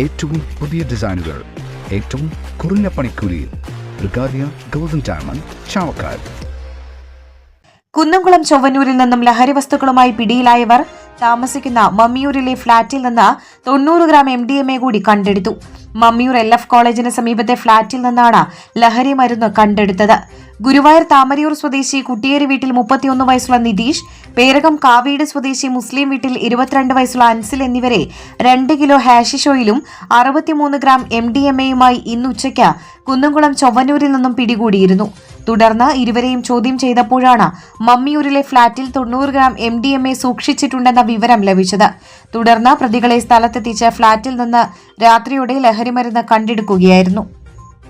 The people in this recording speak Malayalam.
ഏറ്റവും പുതിയ ഡിസൈനുകൾ ഏറ്റവും കുറഞ്ഞ പണിക്കൂലിയിൽ. ബ്രിഗാദിയ ഗോൾഡൻ ഡയമണ്ട് ചാവക്കാട്. കുന്നംകുളം ചൊവ്വന്നൂരിൽ നിന്നും ലഹരി വസ്തുക്കളുമായി പിടിയിലായവർ താമസിക്കുന്ന മമ്മിയൂരിലെ ഫ്ളാറ്റിൽ നിന്ന് തൊണ്ണൂറ് gram M D M A കൂടി കണ്ടെടുത്തു. മമ്മിയൂർ എൽ എഫ് കോളേജിന് സമീപത്തെ ഫ്ളാറ്റിൽ നിന്നാണ് ലഹരി മരുന്ന് കണ്ടെടുത്തത്. ഗുരുവായൂർ താമരയൂർ സ്വദേശി കുട്ടിയേരി വീട്ടിൽ മുപ്പത്തിയൊന്ന് വയസ്സുള്ള നിതീഷ് പേരകം കാവീട് സ്വദേശി മുസ്ലിം വീട്ടിൽ ഇരുപത്തിരണ്ട് വയസ്സുള്ള അൻസിൽ എന്നിവരെ രണ്ട് കിലോ ഹാഷിഷോയിലും അറുപത്തിമൂന്ന് ഗ്രാം എം ഡി എം എയുമായി ഇന്ന് ഉച്ചയ്ക്ക് കുന്നംകുളം ചൊവ്വന്നൂരിൽ നിന്നും പിടികൂടിയിരുന്നു. തുടർന്ന് ഇരുവരെയും ചോദ്യം ചെയ്തപ്പോഴാണ് മമ്മിയൂരിലെ ഫ്ളാറ്റിൽ തൊണ്ണൂറ് gram M D M A സൂക്ഷിച്ചിട്ടുണ്ടെന്ന വിവരം ലഭിച്ചത്. തുടർന്ന് പ്രതികളെ സ്ഥലത്തെത്തിച്ച് ഫ്ളാറ്റിൽ നിന്ന് രാത്രിയോടെ ലഹരിമരുന്ന് കണ്ടെടുക്കുകയായിരുന്നു.